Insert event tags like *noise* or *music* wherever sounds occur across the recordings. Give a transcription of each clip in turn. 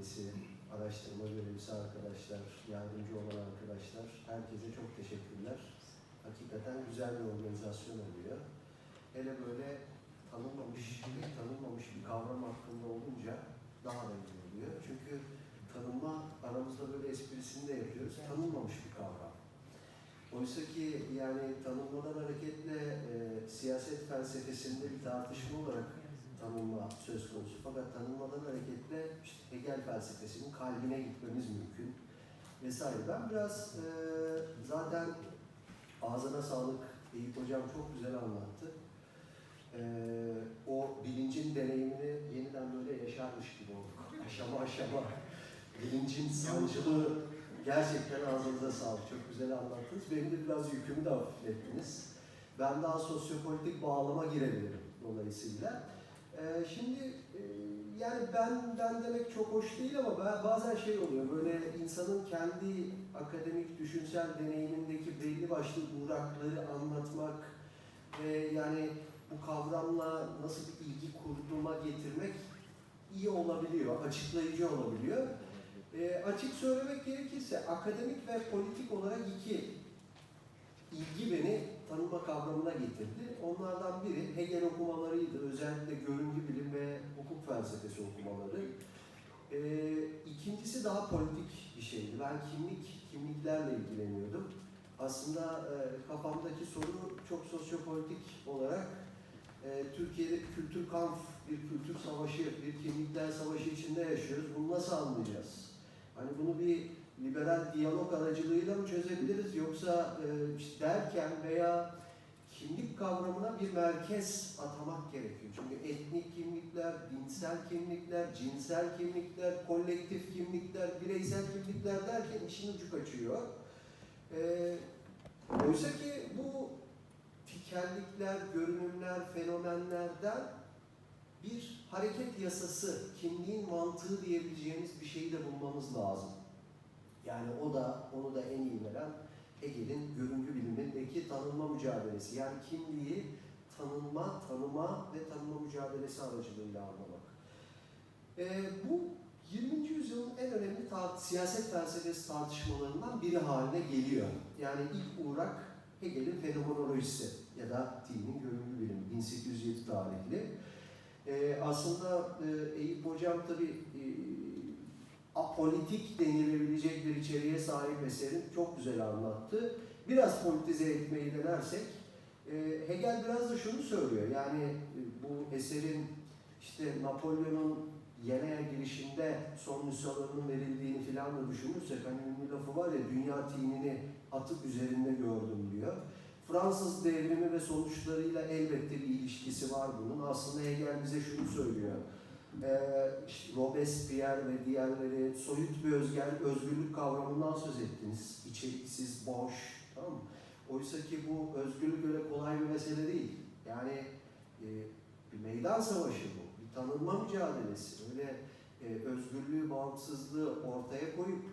üyesi, araştırma görevlisi arkadaşlar, yardımcı olan arkadaşlar, herkese çok teşekkürler. Hakikaten güzel bir organizasyon oluyor. Hele böyle tanınmamış, tanınmamış bir kavram hakkında olunca daha da iyi oluyor. Çünkü tanınma aramızda böyle esprisini de yapıyoruz. Tanınmamış bir kavram. Oysa ki yani tanınmadan hareketle e, siyaset felsefesinde bir tartışma olarak tanınma söz konusu. Fakat tanınmadan hareketle işte Hegel felsefesinin kalbine gitmemiz mümkün vesaire. Ben biraz e, zaten ağzına sağlık Eyüp Hocam çok güzel anlattı. E, o bilincin deneyimini yeniden böyle yaşarmış gibi olduk. *laughs* Aşama aşama bilincin sancılı gerçekten ağzınıza sağlık. Çok güzel anlattınız. Benim de biraz yükümü de hafiflettiniz. Ben daha sosyopolitik bağlama girebilirim dolayısıyla. Ee, şimdi e, yani ben demek çok hoş değil ama bazen şey oluyor böyle insanın kendi akademik düşünsel deneyimindeki belli başlı uğrakları anlatmak yani bu kavramla nasıl bir ilgi kurduğuma getirmek iyi olabiliyor, açıklayıcı olabiliyor. E, açık söylemek gerekirse akademik ve politik olarak iki ilgi beni tanıma kavramına getirdi. Onlardan biri Hegel okumalarıydı. Özellikle görüngü bilim ve hukuk felsefesi okumaları. E, ikincisi daha politik bir şeydi. Ben kimlik, kimliklerle ilgileniyordum. Aslında e, kafamdaki soru çok sosyopolitik olarak e, Türkiye'de kültür kamp, bir kültür savaşı, bir kimlikler savaşı içinde yaşıyoruz. Bunu nasıl anlayacağız? Hani bunu bir liberal diyalog aracılığıyla mı çözebiliriz yoksa e, işte derken veya kimlik kavramına bir merkez atamak gerekiyor. Çünkü etnik kimlikler, dinsel kimlikler, cinsel kimlikler, kolektif kimlikler, bireysel kimlikler derken işin ucu kaçıyor. E, oysa ki bu tikellikler, görünümler, fenomenlerden bir hareket yasası, kimliğin mantığı diyebileceğimiz bir şeyi de bulmamız lazım. Yani o da, onu da en iyi veren Hegel'in görüngü bilimindeki tanınma mücadelesi. Yani kimliği tanınma, tanıma ve tanıma mücadelesi aracılığıyla anlamak. Ee, bu 20. yüzyılın en önemli tar- siyaset felsefesi tartışmalarından biri haline geliyor. Yani ilk uğrak Hegel'in fenomenolojisi ya da dinin görüngü bilimi 1807 tarihli. Ee, aslında e, Eyüp Hocam tabii e, apolitik denilebilecek bir içeriğe sahip eserin çok güzel anlattı. Biraz politize etmeyi denersek, e, Hegel biraz da şunu söylüyor. Yani e, bu eserin işte Napolyon'un Yene'ye girişinde son nüshalarının verildiğini filan da düşünürsek hani ünlü lafı var ya dünya tinini atıp üzerinde gördüm diyor. Fransız devrimi ve sonuçlarıyla elbette bir ilişkisi var bunun. Aslında Hegel bize şunu söylüyor. Ee, işte Robespierre ve diğerleri soyut bir özgür, özgürlük kavramından söz ettiniz. İçeriksiz, boş. Tamam mı? Oysa ki bu özgürlük öyle kolay bir mesele değil. Yani e, bir meydan savaşı bu. Bir tanınma mücadelesi. Öyle e, özgürlüğü, bağımsızlığı ortaya koyup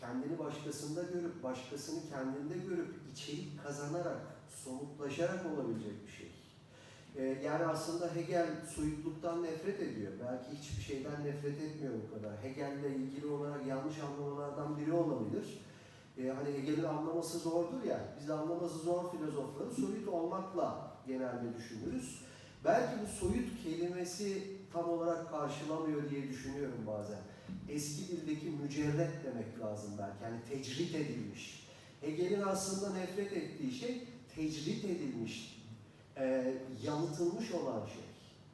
kendini başkasında görüp, başkasını kendinde görüp, içerik kazanarak, somutlaşarak olabilecek bir şey. Ee, yani aslında Hegel soyutluktan nefret ediyor. Belki hiçbir şeyden nefret etmiyor bu kadar. Hegel'le ilgili olarak yanlış anlamalardan biri olabilir. Ee, hani Hegel'in anlaması zordur ya, biz anlaması zor filozofları soyut olmakla genelde düşünürüz. Belki bu soyut kelimesi tam olarak karşılamıyor diye düşünüyorum bazen. Eski dildeki mücerret demek lazım belki, yani tecrit edilmiş. Hegel'in aslında nefret ettiği şey tecrit edilmiş, e, yalıtılmış olan şey.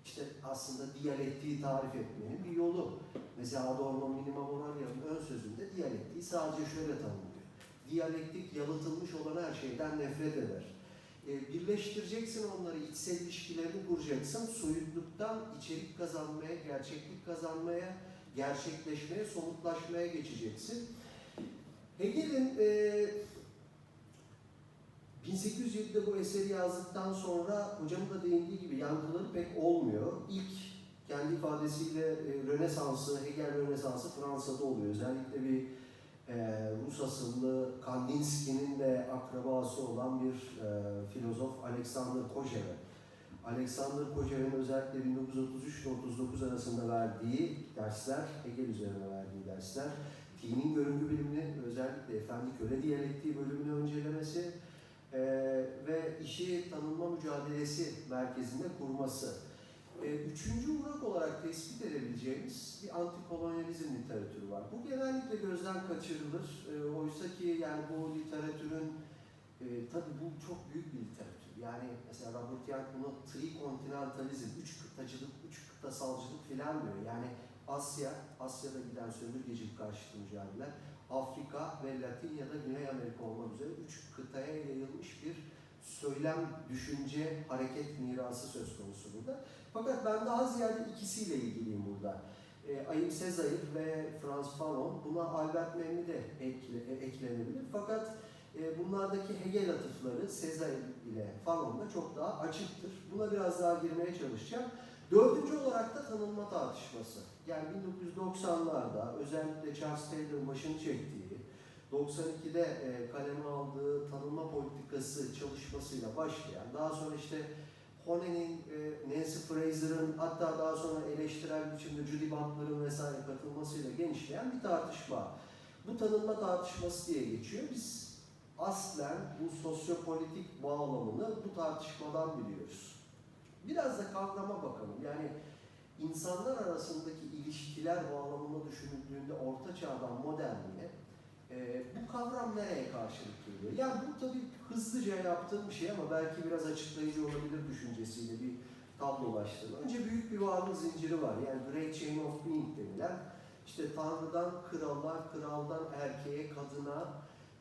İşte aslında diyalektiği tarif etmenin bir yolu. Mesela Adorno Minima Moralia'nın ön sözünde diyalektiği sadece şöyle tanımlıyor. Diyalektik yalıtılmış olan her şeyden nefret eder. E, birleştireceksin onları, içsel ilişkilerini kuracaksın. Soyutluktan içerik kazanmaya, gerçeklik kazanmaya, gerçekleşmeye, somutlaşmaya geçeceksin. Hegel'in e, 1807'de bu eseri yazdıktan sonra hocamın da değindiği gibi yankıları pek olmuyor. İlk kendi ifadesiyle e, Rönesans'ı, Hegel Rönesans'ı Fransa'da oluyor. Özellikle bir e, Rus asıllı Kandinsky'nin de akrabası olan bir e, filozof Alexander Kojève. Alexander Kojeve'nin özellikle 1933 ile 39 arasında verdiği dersler, Hegel üzerine verdiği dersler, dinin görüngü bilimini, özellikle efendi köle diyalektiği bölümünü öncelemesi e, ve işi tanınma mücadelesi merkezinde kurması. E, üçüncü uğrak olarak tespit edebileceğimiz bir antikolonyalizm literatürü var. Bu genellikle gözden kaçırılır. E, Oysa ki yani bu literatürün e, tabii bu çok büyük bir literatür. Yani mesela Robert Young bunu trikontinentalizm, üç kıtacılık, üç kıtasalcılık filan diyor. Yani Asya, Asya'da giden sömürgecilik karşıtı mücadele, Afrika ve Latin ya da Güney Amerika olmak üzere üç kıtaya yayılmış bir söylem, düşünce, hareket mirası söz konusu burada. Fakat ben daha ziyade ikisiyle ilgiliyim burada. E, Ayım Sezayir ve Franz Fanon, buna Albert Memmi de ekle, e, eklenebilir. Fakat e, bunlardaki Hegel atıfları Sezayir ile Fanon'da çok daha açıktır. Buna biraz daha girmeye çalışacağım. Dördüncü olarak da tanınma tartışması. Yani 1990'larda özellikle Charles Taylor'ın başını çektiği, 92'de e, kaleme aldığı tanınma politikası çalışmasıyla başlayan, daha sonra işte Honey'nin, e, Nancy Fraser'ın hatta daha sonra eleştirel biçimde Judy Butler'ın vesaire katılmasıyla genişleyen bir tartışma. Bu tanınma tartışması diye geçiyor. Biz aslen bu sosyopolitik bağlamını bu tartışmadan biliyoruz. Biraz da kavrama bakalım. Yani insanlar arasındaki ilişkiler bağlamında düşünüldüğünde orta çağdan modernliğe e, bu kavram nereye karşılık geliyor? Yani bu tabii hızlıca yaptığım bir şey ama belki biraz açıklayıcı olabilir düşüncesiyle bir tablolaştırma. Önce büyük bir varlık zinciri var. Yani Great Chain of Being denilen işte Tanrı'dan krala, kraldan erkeğe, kadına,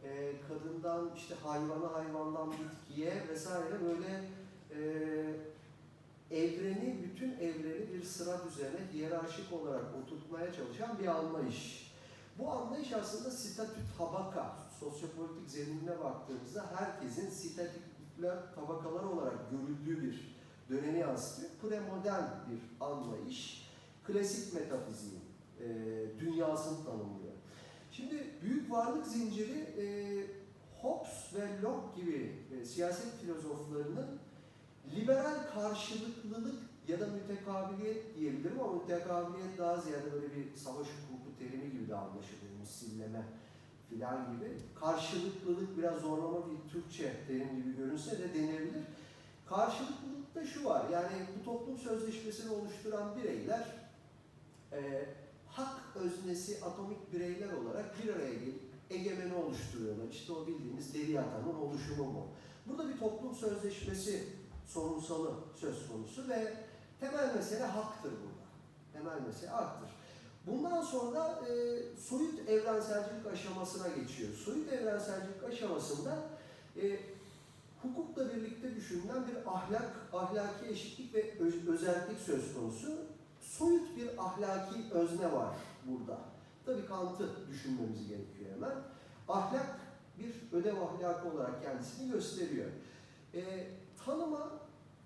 e, kadından işte hayvana, hayvandan bitkiye vesaire böyle e, evreni, bütün evreni bir sıra düzene, hiyerarşik olarak oturtmaya çalışan bir anlayış. Bu anlayış aslında statü tabaka, sosyopolitik zeminine baktığımızda herkesin statükler tabakalar olarak görüldüğü bir dönemi yansıtıyor. Premodern bir anlayış, klasik metafiziğin e, dünyasını tanımlıyor. Şimdi büyük varlık zinciri e, Hobbes ve Locke gibi e, siyaset filozoflarının liberal karşılıklılık ya da mütekabiliyet diyebilirim ama mütekabiliyet daha ziyade böyle bir savaş hukuku terimi gibi de anlaşılıyor. Misilleme filan gibi. Karşılıklılık biraz zorlama bir Türkçe terim gibi görünse de denebilir. Karşılıklılıkta şu var, yani bu toplum sözleşmesini oluşturan bireyler e, hak öznesi atomik bireyler olarak bir araya gelip egemeni oluşturuyorlar. İşte o bildiğimiz Leviathan'ın oluşumu bu. Burada bir toplum sözleşmesi sorunsalı söz konusu ve temel mesele haktır burada. Temel mesele haktır. Bundan sonra e, soyut evrenselcilik aşamasına geçiyor. Soyut evrenselcilik aşamasında e, hukukla birlikte düşünülen bir ahlak, ahlaki eşitlik ve öz, özellik söz konusu. Soyut bir ahlaki özne var burada. Tabii Kant'ı düşünmemiz gerekiyor hemen. Ahlak bir ödev ahlakı olarak kendisini gösteriyor. E, tanıma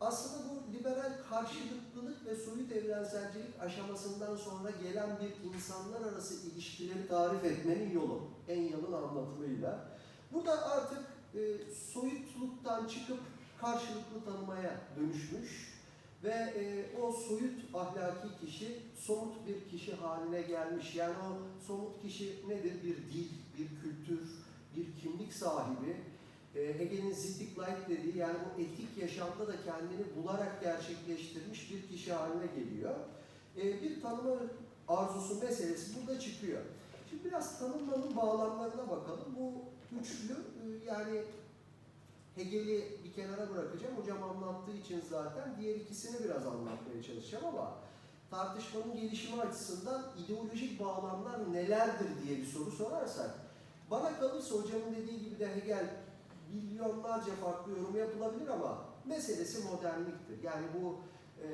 aslında bu liberal karşılıklılık ve soyut evrenselcilik aşamasından sonra gelen bir insanlar arası ilişkileri tarif etmenin yolu. En yalın anlatımıyla. Burada artık e, soyutluktan çıkıp karşılıklı tanımaya dönüşmüş ve e, o soyut ahlaki kişi somut bir kişi haline gelmiş. Yani o somut kişi nedir? Bir dil, bir kültür, bir kimlik sahibi, e, Hegel'in Zittik Light dediği yani o etik yaşamda da kendini bularak gerçekleştirmiş bir kişi haline geliyor. E, bir tanıma arzusu meselesi burada çıkıyor. Şimdi biraz tanımlanın bağlamlarına bakalım. Bu üçlü e, yani Hegel'i bir kenara bırakacağım. Hocam anlattığı için zaten diğer ikisini biraz anlatmaya çalışacağım ama tartışmanın gelişimi açısından ideolojik bağlamlar nelerdir diye bir soru sorarsak bana kalırsa hocamın dediği gibi de Hegel milyonlarca farklı yorum yapılabilir ama meselesi modernliktir. Yani bu e,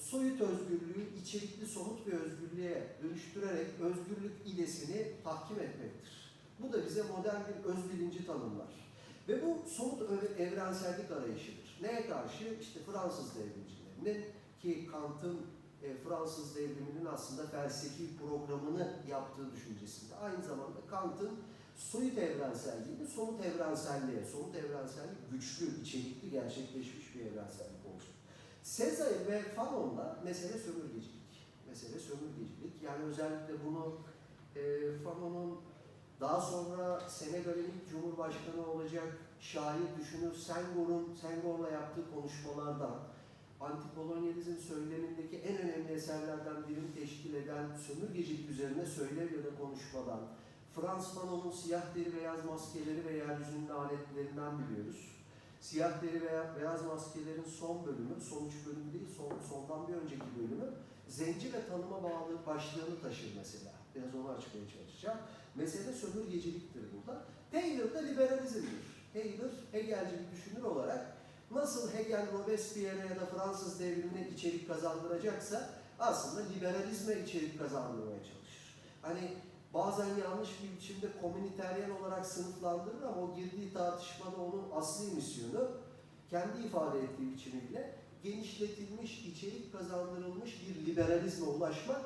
soyut özgürlüğü içerikli somut bir özgürlüğe dönüştürerek özgürlük idesini tahkim etmektir. Bu da bize modern bir öz bilinci tanımlar. Ve bu somut evrensellik arayışıdır. Neye karşı? İşte Fransız devrimcilerinin ki Kant'ın e, Fransız devriminin aslında felsefi programını yaptığı düşüncesinde. Aynı zamanda Kant'ın soyut evrenselliğini somut evrenselliğe, somut evrensellik güçlü, içerikli gerçekleşmiş bir evrensellik olacak. Sezai ve Fanon'la mesele sömürgecilik. Mesele sömürgecilik. Yani özellikle bunu e, Fanon'un daha sonra Senegal'in ilk cumhurbaşkanı olacak şair düşünür Senghor'un Senghor'la yaptığı konuşmalardan antikolonyalizm söylemindeki en önemli eserlerden birini teşkil eden sömürgecilik üzerine söylev ya da konuşmadan Frans Fanon'un siyah deri beyaz maskeleri ve yeryüzünün anetlerinden biliyoruz. Siyah deri veya beyaz maskelerin son bölümü, son üç bölüm değil, son, sondan bir önceki bölümü zenci ve tanıma bağlı başlığını taşır mesela. Biraz onu açmaya çalışacağım. Mesele sömürgeciliktir burada. Taylor da liberalizmdir. Taylor, Hegelci bir düşünür olarak nasıl Hegel Robespierre ya da Fransız devrimine içerik kazandıracaksa aslında liberalizme içerik kazandırmaya çalışır. Hani bazen yanlış bir biçimde komüniteryen olarak sınıflandırır ama o girdiği tartışmada onun asli misyonu kendi ifade ettiği biçimiyle genişletilmiş, içerik kazandırılmış bir liberalizme ulaşmak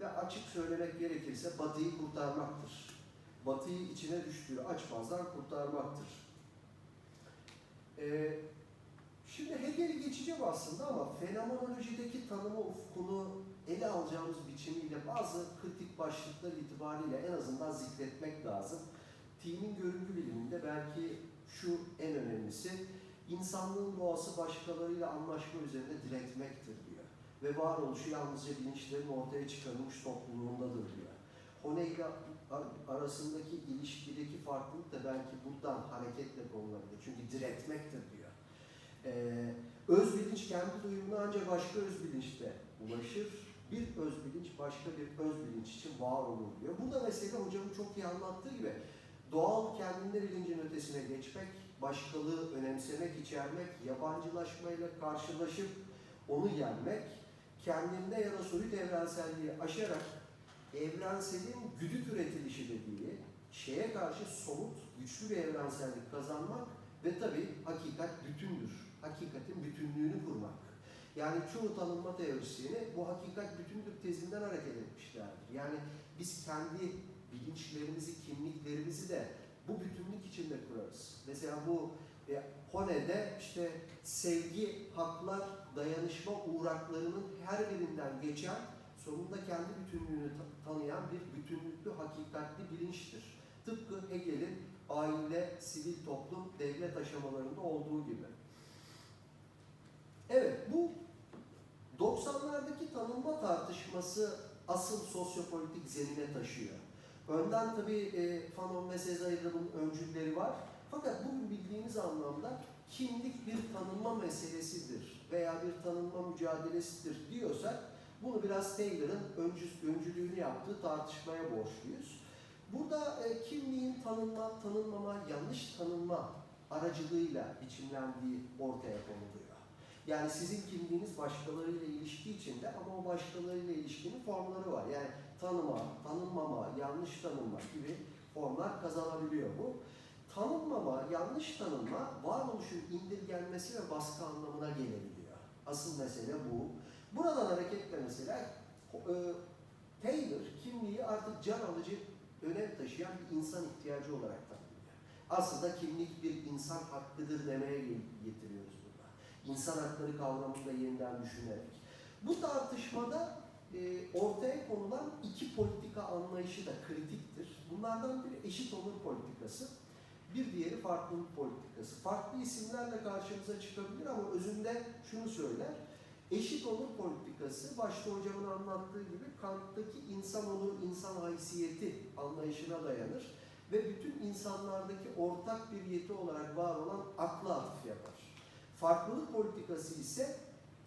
ve açık söylemek gerekirse Batı'yı kurtarmaktır. Batı'yı içine düştüğü açmazdan kurtarmaktır. Ee, şimdi Hegel'i geçeceğim aslında ama fenomenolojideki tanıma ufkunu ele alacağımız biçimiyle bazı kritik başlıklar itibariyle en azından zikretmek lazım. Team'in görüntü biliminde belki şu en önemlisi, insanlığın doğası başkalarıyla anlaşma üzerine diretmektir diyor. Ve varoluşu yalnızca bilinçlerin ortaya çıkarılmış topluluğundadır diyor. Hone ile ar- arasındaki ilişkideki farklılık da belki buradan hareketle konulabilir. Çünkü diretmektir diyor. Ee, öz bilinç kendi duyumuna ancak başka öz bilinçte ulaşır. Bir öz bilinç başka bir öz bilinç için var olur diyor. Bu da mesela hocamın çok iyi anlattığı gibi doğal kendinde bilincin ötesine geçmek, başkalığı önemsemek, içermek, yabancılaşmayla karşılaşıp onu yenmek, kendinde ya da soyut evrenselliği aşarak evrenselin güdük üretilişi dediği şeye karşı somut, güçlü bir evrensellik kazanmak ve tabii hakikat bütündür. Hakikatin bütünlüğünü kurmak. Yani çoğu tanınma teorisyeni bu hakikat bütündür tezinden hareket etmişlerdir. Yani biz kendi bilinçlerimizi, kimliklerimizi de bu bütünlük içinde kurarız. Mesela bu e, Hone'de işte sevgi, haklar, dayanışma uğraklarının her birinden geçen, sonunda kendi bütünlüğünü ta- tanıyan bir bütünlüklü, hakikatli bilinçtir. Tıpkı Hegel'in aile, sivil toplum, devlet aşamalarında olduğu gibi. Evet, bu 90'lardaki tanınma tartışması asıl sosyopolitik zemine taşıyor. Önden tabii e, Fanon ve Sezai'de bunun öncülleri var. Fakat bugün bildiğimiz anlamda kimlik bir tanınma meselesidir veya bir tanınma mücadelesidir diyorsak bunu biraz Taylor'ın öncü, öncülüğünü yaptığı tartışmaya borçluyuz. Burada e, kimliğin tanınma, tanınmama, yanlış tanınma aracılığıyla biçimlendiği ortaya konuluyor. Yani sizin kimliğiniz başkalarıyla ilişki içinde ama o başkalarıyla ilişkinin formları var. Yani tanıma, tanınmama, yanlış tanınma gibi formlar kazanabiliyor bu. Tanınmama, yanlış tanınma varoluşun indirgenmesi ve baskı anlamına gelebiliyor. Asıl mesele bu. Buradan hareketle mesela e, Taylor kimliği artık can alıcı önem taşıyan bir insan ihtiyacı olarak tanımlıyor. Aslında kimlik bir insan hakkıdır demeye getiriyoruz. İnsan hakları kavramını da yeniden düşünerek. Bu tartışmada e, ortaya konulan iki politika anlayışı da kritiktir. Bunlardan biri eşit onur politikası, bir diğeri farklılık politikası. Farklı isimlerle karşımıza çıkabilir ama özünde şunu söyler. Eşit onur politikası başta hocamın anlattığı gibi Kant'taki insan onur, insan haysiyeti anlayışına dayanır ve bütün insanlardaki ortak bir yeti olarak var olan akla atıf yapar. Farklılık politikası ise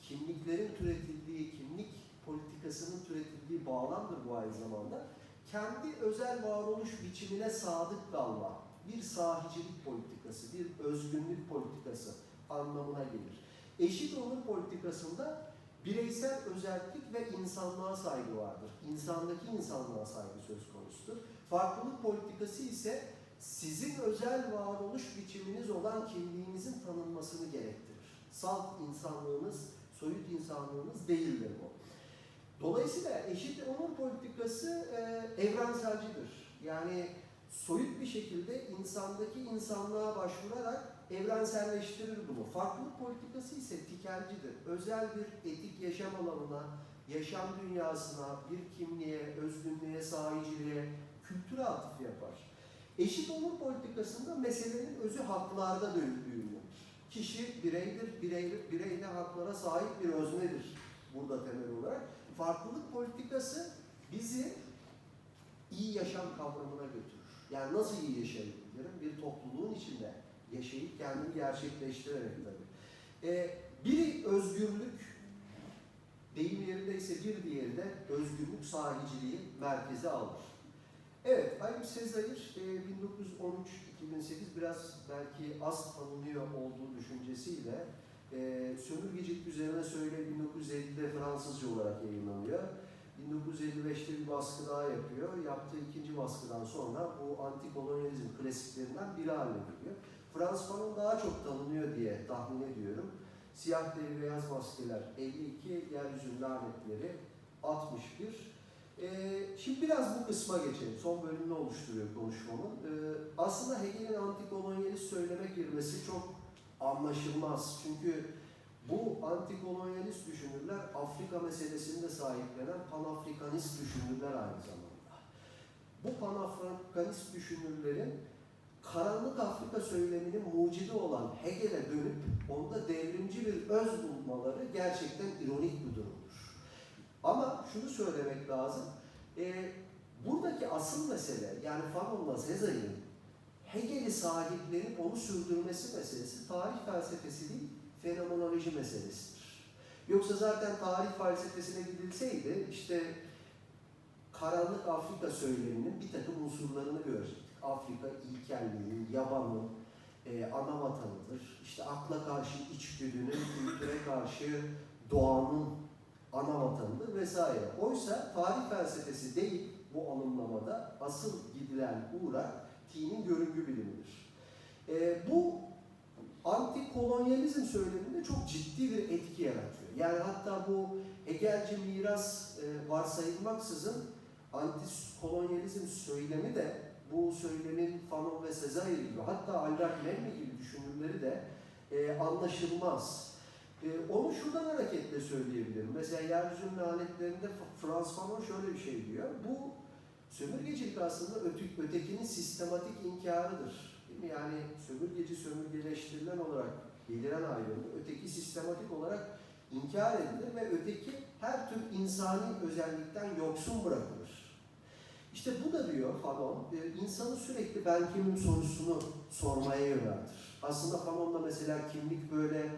kimliklerin türetildiği, kimlik politikasının türetildiği bağlamdır bu aynı zamanda. Kendi özel varoluş biçimine sadık kalma, bir sahicilik politikası, bir özgünlük politikası anlamına gelir. Eşit onur politikasında bireysel özellik ve insanlığa saygı vardır. İnsandaki insanlığa saygı söz konusudur. Farklılık politikası ise sizin özel varoluş biçiminiz olan kimliğinizin tanınmasını gerektirir. Salt insanlığınız, soyut insanlığınız değildir bu. Dolayısıyla eşit onur politikası e, evrenselcidir. Yani soyut bir şekilde insandaki insanlığa başvurarak evrenselleştirir bunu. Farklılık politikası ise tikelcidir. Özel bir etik yaşam alanına, yaşam dünyasına, bir kimliğe, özgünlüğe, sahiciliğe, kültüre atıf yapar. Eşit olur politikasında meselenin özü haklarda döndüğünü. Kişi bireydir, birey, bireyli haklara sahip bir öznedir burada temel olarak. Farklılık politikası bizi iyi yaşam kavramına götürür. Yani nasıl iyi yaşayabilirim? Bir topluluğun içinde yaşayıp kendimi gerçekleştirerek tabii. Ee, biri özgürlük, deyim yerindeyse bir diğeri de özgürlük sahiciliği merkeze alır. Evet, Ayıp Sezayir e, 1913-2008 biraz belki az tanınıyor olduğu düşüncesiyle e, sömürgecilik üzerine söyle 1950'de Fransızca olarak yayınlanıyor. 1955'te bir baskı daha yapıyor. Yaptığı ikinci baskıdan sonra bu antikolonyalizm klasiklerinden biri haline geliyor. Frans Fanon daha çok tanınıyor diye tahmin ediyorum. Siyah deri beyaz maskeler 52, yeryüzünün lanetleri 61. Ee, şimdi biraz bu kısma geçelim. Son bölümünü oluşturuyor konuşmamın. Ee, aslında Hegel'in antikolonyalist söyleme girmesi çok anlaşılmaz. Çünkü bu antikolonyalist düşünürler Afrika meselesinde sahiplenen panafrikanist düşünürler aynı zamanda. Bu panafrikanist düşünürlerin karanlık Afrika söyleminin mucidi olan Hegel'e dönüp onda devrimci bir öz bulmaları gerçekten ironik bir durumdur. Ama şunu söylemek lazım, e, buradaki asıl mesele yani Fanon'la Sezar'ın Hegel'i sahiplenip onu sürdürmesi meselesi tarih felsefesi değil, fenomenoloji meselesidir. Yoksa zaten tarih felsefesine gidilseydi işte karanlık Afrika söyleminin bir takım unsurlarını görecektik. Afrika ilkelliğinin, yabanın, e, ana vatanıdır. İşte akla karşı içgüdünün, kültüre karşı doğanın ana vatanıdır vesaire. Oysa tarih felsefesi değil bu anımlamada asıl gidilen uğrak dinin görüngü bilimidir. E, bu antikolonyalizm söyleminde çok ciddi bir etki yaratıyor. Yani hatta bu Hegelci miras e, varsayılmaksızın antikolonyalizm söylemi de bu söylemin Fanon ve Sezai gibi hatta Albert Memmi gibi düşünürleri de e, anlaşılmaz. E, onu şuradan hareketle söyleyebilirim. Mesela Yeryüzünün Lanetlerinde Frans Fanon şöyle bir şey diyor. Bu sömürgecilik aslında öteki, ötekinin sistematik inkarıdır. Değil mi? Yani sömürgeci sömürgeleştirilen olarak beliren ayrımı öteki sistematik olarak inkar edilir ve öteki her tür insani özellikten yoksun bırakılır. İşte bu da diyor Fanon, e, insanı sürekli ben kimim sorusunu sormaya yöneltir. Aslında Fanon'da mesela kimlik böyle,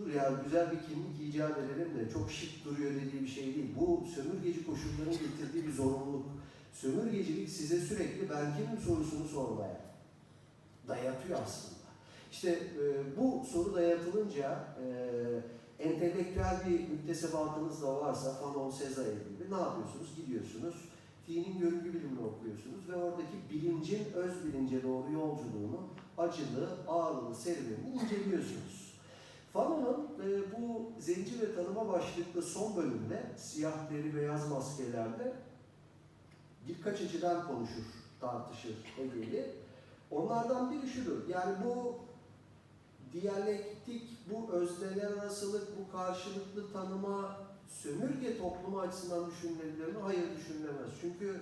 dur ya güzel bir kimlik icat edelim de çok şık duruyor dediği bir şey değil. Bu sömürgeci koşulların getirdiği bir zorunluluk. Sömürgecilik size sürekli ben kimim sorusunu sormaya dayatıyor aslında. İşte e, bu soru dayatılınca e, entelektüel bir müktesebatınız da varsa Fanon Sezai gibi ne yapıyorsunuz? Gidiyorsunuz dinin görüngü bilimini okuyorsunuz ve oradaki bilincin öz bilince doğru yolculuğunu, acılı, ağırlığı, serüvenini inceliyorsunuz. Fanon'un e, bu zenci ve tanıma başlıklı son bölümde siyah deri beyaz maskelerde birkaç açıdan konuşur, tartışır Hegel'i. Onlardan biri şudur, yani bu diyalektik, bu özneler arasılık, bu karşılıklı tanıma sömürge toplumu açısından düşünülebilir mi? Hayır düşünülemez. Çünkü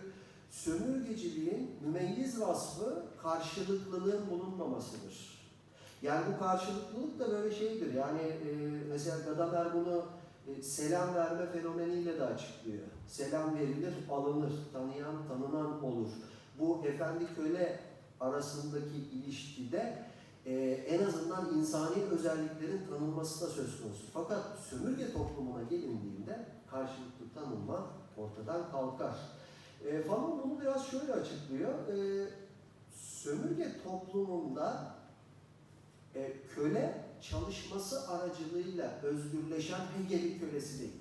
sömürgeciliğin mümeyyiz vasfı karşılıklılığın bulunmamasıdır. Yani bu karşılıklılık da böyle şeydir. Yani e, mesela Gadamer bunu e, selam verme fenomeniyle de açıklıyor. Selam verilir, alınır. Tanıyan, tanınan olur. Bu efendi köle arasındaki ilişkide e, en azından insani özelliklerin tanınması da söz konusu. Fakat sömürge toplumuna gelindiğinde karşılıklı tanınma ortadan kalkar. E, Fanon bunu biraz şöyle açıklıyor. E, sömürge toplumunda e, köle çalışması aracılığıyla özgürleşen Hegel'in kölesi değil.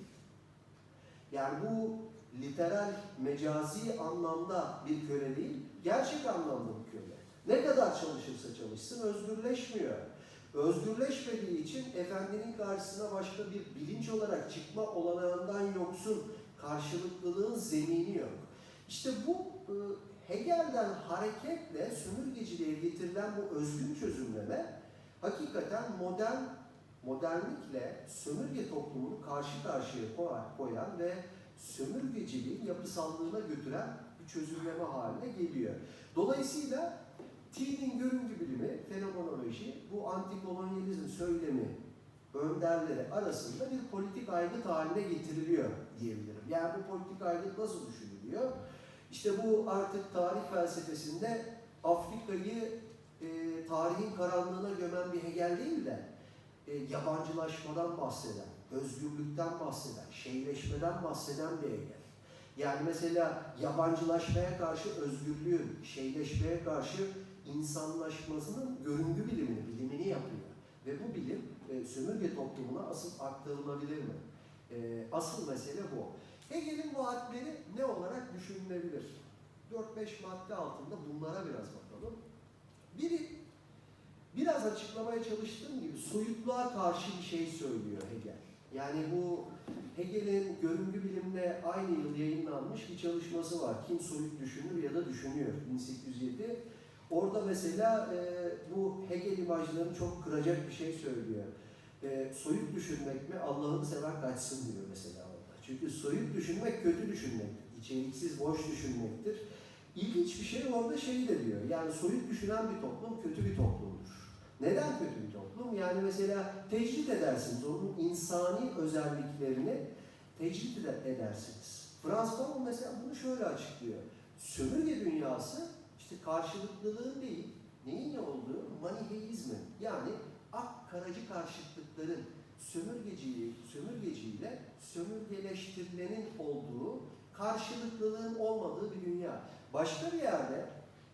Yani bu literal, mecazi anlamda bir köle değil, gerçek anlamda bir köle. Ne kadar çalışırsa çalışsın özgürleşmiyor. Özgürleşmediği için efendinin karşısına başka bir bilinç olarak çıkma olanağından yoksun karşılıklılığın zemini yok. İşte bu e, Hegel'den hareketle sömürgeciliğe getirilen bu özgün çözümleme hakikaten modern modernlikle sömürge toplumunu karşı karşıya koy- koyan ve sömürgeciliğin yapısallığına götüren bir çözümleme haline geliyor. Dolayısıyla Thiel'in görüngü bilimi, fenomenoloji, bu antikolonyalizm söylemi önderleri arasında bir politik aygıt haline getiriliyor diyebilirim. Yani bu politik aygıt nasıl düşünülüyor? İşte bu artık tarih felsefesinde Afrika'yı e, tarihin karanlığına gömen bir Hegel değil de e, yabancılaşmadan bahseden, özgürlükten bahseden, şeyleşmeden bahseden bir Hegel. Yani mesela yabancılaşmaya karşı özgürlüğün, şeyleşmeye karşı insanlaşmasının görüngü bilimini, bilimini yapıyor. Ve bu bilim e, sömürge toplumuna asıl aktarılabilir mi? E, asıl mesele bu. Hegel'in vaatleri ne olarak düşünülebilir? 4-5 madde altında bunlara biraz bakalım. Biri, biraz açıklamaya çalıştığım gibi soyutluğa karşı bir şey söylüyor Hegel. Yani bu Hegel'in görüngü bilimle aynı yıl yayınlanmış bir çalışması var. Kim soyut düşünür ya da düşünüyor 1807. Orada mesela e, bu Hegel imajlarını çok kıracak bir şey söylüyor. E, soyut düşünmek mi Allah'ını seven kaçsın diyor mesela orada. Çünkü soyut düşünmek kötü düşünmektir. İçeriksiz boş düşünmektir. İlginç bir şey orada şey de diyor. Yani soyut düşünen bir toplum kötü bir toplumdur. Neden kötü bir toplum? Yani mesela tecrit edersiniz. Onun insani özelliklerini tecrit ede- edersiniz. Franz Fanon mesela bunu şöyle açıklıyor. Sömürge dünyası işte karşılıklılığın değil, neyin ne olduğu maniheizmin yani ak karacı karşıtlıkların sömürgeciyi, sömürgeciyle sömürgeleştirilenin olduğu karşılıklılığın olmadığı bir dünya. Başka bir yerde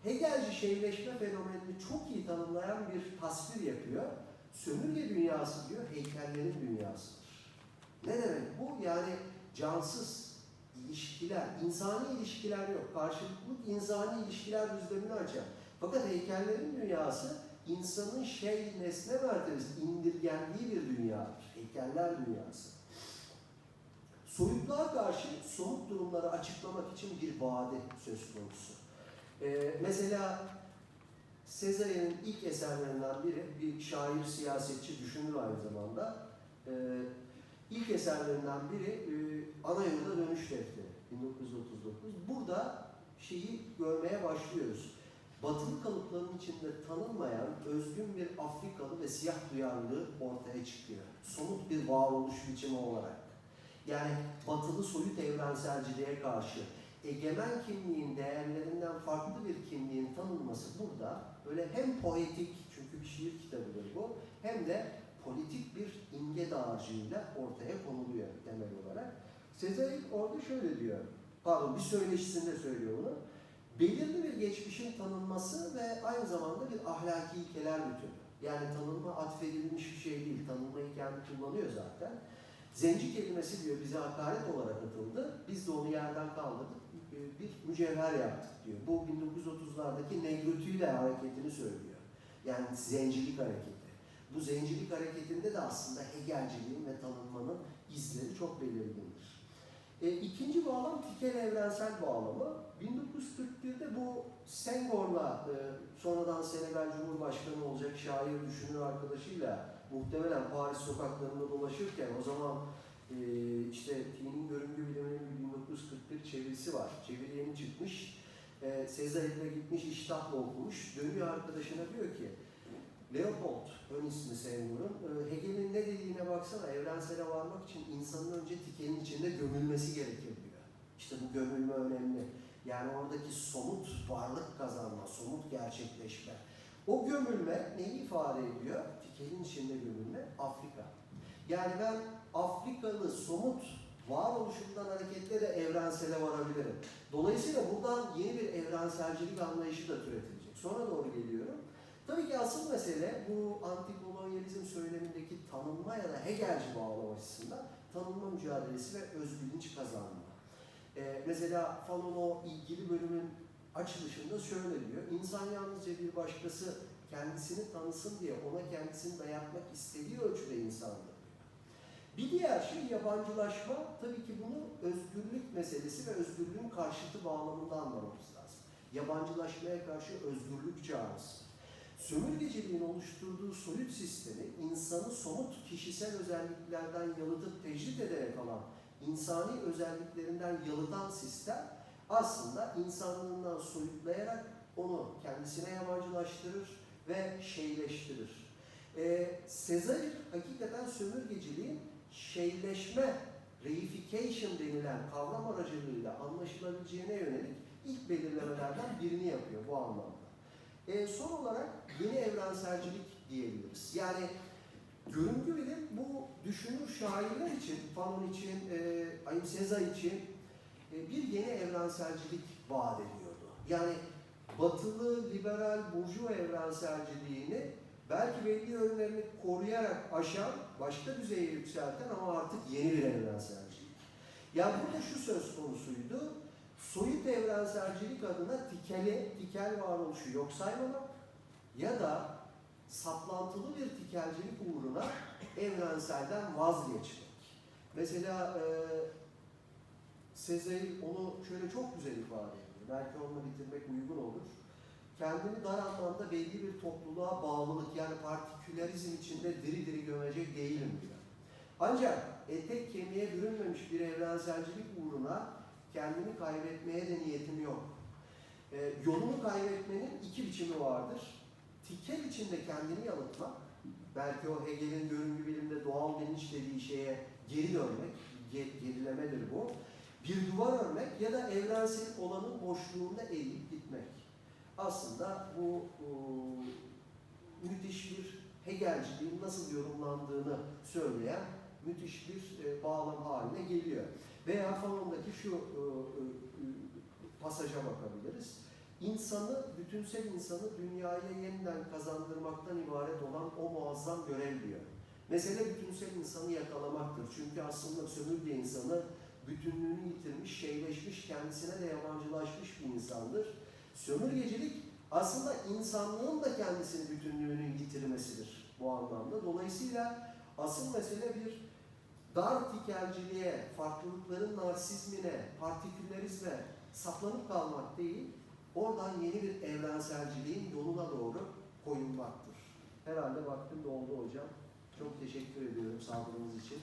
Hegelci şeyleşme fenomenini çok iyi tanımlayan bir tasvir yapıyor. Sömürge dünyası diyor, heykellerin dünyasıdır. Ne demek bu? Yani cansız ilişkiler, insani ilişkiler yok. Karşılıklı insani ilişkiler düzlemini açar. Fakat heykellerin dünyası insanın şey nesne mertebesi indirgendiği bir dünyadır. Heykeller dünyası. Soyutluğa karşı somut durumları açıklamak için bir vade söz konusu. Ee, mesela Sezar'ın ilk eserlerinden biri, bir şair, siyasetçi, düşünür aynı zamanda. Ee, ilk eserlerinden biri e, Ana Dönüş Defteri 1939. Burada şeyi görmeye başlıyoruz. Batılı kalıpların içinde tanınmayan özgün bir Afrikalı ve siyah duyarlılığı ortaya çıkıyor. Somut bir varoluş biçimi olarak. Yani batılı soyut evrenselciliğe karşı egemen kimliğin değerlerinden farklı bir kimliğin tanınması burada böyle hem poetik çünkü bir şiir kitabıdır bu hem de politik bir imge dağarcığıyla ortaya konuluyor temel olarak. Sezai orada şöyle diyor, pardon bir söyleşisinde söylüyor bunu. Belirli bir geçmişin tanınması ve aynı zamanda bir ahlaki ilkeler bütünü. Yani tanınma atfedilmiş bir şey değil, tanınmayı kendi kullanıyor zaten. Zenci kelimesi diyor bize hakaret olarak atıldı. Biz de onu yerden kaldırdık. e, Bir mücevher yaptık diyor. Bu 1930'lardaki negrotüyle hareketini söylüyor. Yani zencilik hareketi. Bu zencilik hareketinde de aslında Hegelciliğin ve tanınmanın izleri çok belirgindir. E, ikinci bağlam Tikel evrensel bağlamı. 1941'de bu Senghor'la e, sonradan Senegal Cumhurbaşkanı olacak şair, düşünür arkadaşıyla muhtemelen Paris sokaklarında dolaşırken o zaman e, işte Tin'in görüngü biliminin 1941 çevirisi var. Çeviri yeni çıkmış. E, Sezar'la gitmiş iştahla okumuş. Dönüyor arkadaşına diyor ki Leopold, ön ismi Senghor'un, e, Hegel'in ne dediğine baksana evrensele varmak için insanın önce tikenin içinde gömülmesi gerekir diyor. İşte bu gömülme önemli. Yani oradaki somut varlık kazanma, somut gerçekleşme. O gömülme neyi ifade ediyor? Tikenin içinde gömülme Afrika. Yani ben Afrikalı somut varoluşumdan hareketle de evrensele varabilirim. Dolayısıyla buradan yeni bir evrenselcilik anlayışı da türetilecek. Sonra doğru geliyorum. Tabii ki asıl mesele bu antikolonyalizm söylemindeki tanınma ya da Hegelci bağlam açısından tanınma mücadelesi ve özbilinç kazanma. Ee, mesela Fanon o ilgili bölümün açılışında şöyle diyor. İnsan yalnızca bir başkası kendisini tanısın diye ona kendisini dayatmak istediği ölçüde insandır. Bir diğer şey yabancılaşma. Tabii ki bunu özgürlük meselesi ve özgürlüğün karşıtı bağlamında anlamamız lazım. Yabancılaşmaya karşı özgürlük çağrısı. Sömürgeciliğin oluşturduğu soyut sistemi insanı somut kişisel özelliklerden yalıtıp tecrit ederek alan insani özelliklerinden yalıtan sistem aslında insanlığından soyutlayarak onu kendisine yabancılaştırır ve şeyleştirir. Ee, Sezar hakikaten sömürgeciliğin şeyleşme, reification denilen kavram aracılığıyla anlaşılabileceğine yönelik ilk belirlemelerden birini yapıyor bu anlamda. Ee, son olarak yeni evrenselcilik diyebiliriz. Yani görüntü bilim bu düşünür şairler için, Fanon için, e, Ayım Seza için e, bir yeni evrenselcilik vaat ediyordu. Yani batılı, liberal, burjuva evrenselciliğini belki belli yönlerini koruyarak aşan, başka düzeye yükselten ama artık yeni bir evrenselcilik. Yani burada şu söz konusuydu, soyut evrenselcilik adına tikeli, tikel varoluşu yok saymamak ya da saplantılı bir tikelcilik uğruna evrenselden vazgeçmek. Mesela e, Sezai onu şöyle çok güzel ifade ediyor. Belki onunla bitirmek uygun olur. Kendini dar anlamda belli bir topluluğa bağlılık yani partikülerizm içinde diri diri gömecek değilim diyor. Ancak etek kemiğe bürünmemiş bir evrenselcilik uğruna kendimi kaybetmeye de niyetim yok. E, yolunu kaybetmenin iki biçimi vardır. Tikel içinde kendini yalıtmak, belki o Hegel'in görüngü bilimde doğal bilinç dediği şeye geri dönmek, ge- gerilemedir bu. Bir duvar örmek ya da evrensel olanın boşluğunda eğilip gitmek. Aslında bu e, müthiş bir Hegelciliğin nasıl yorumlandığını söyleyen müthiş bir e, bağlam haline geliyor. Veya Fanon'daki şu e, e, pasaja bakabiliriz. İnsanı, bütünsel insanı dünyaya yeniden kazandırmaktan ibaret olan o muazzam görev diyor. Mesele bütünsel insanı yakalamaktır. Çünkü aslında sömürge insanı bütünlüğünü yitirmiş, şeyleşmiş, kendisine de yabancılaşmış bir insandır. Sömürgecilik aslında insanlığın da kendisini bütünlüğünü yitirmesidir bu anlamda. Dolayısıyla asıl mesele bir dar tikelciliğe, farklılıkların narsizmine, partikülerizme saplanıp kalmak değil, oradan yeni bir evrenselciliğin yoluna doğru koyulmaktır. Herhalde vaktim doldu hocam. Çok teşekkür ediyorum sabrınız için.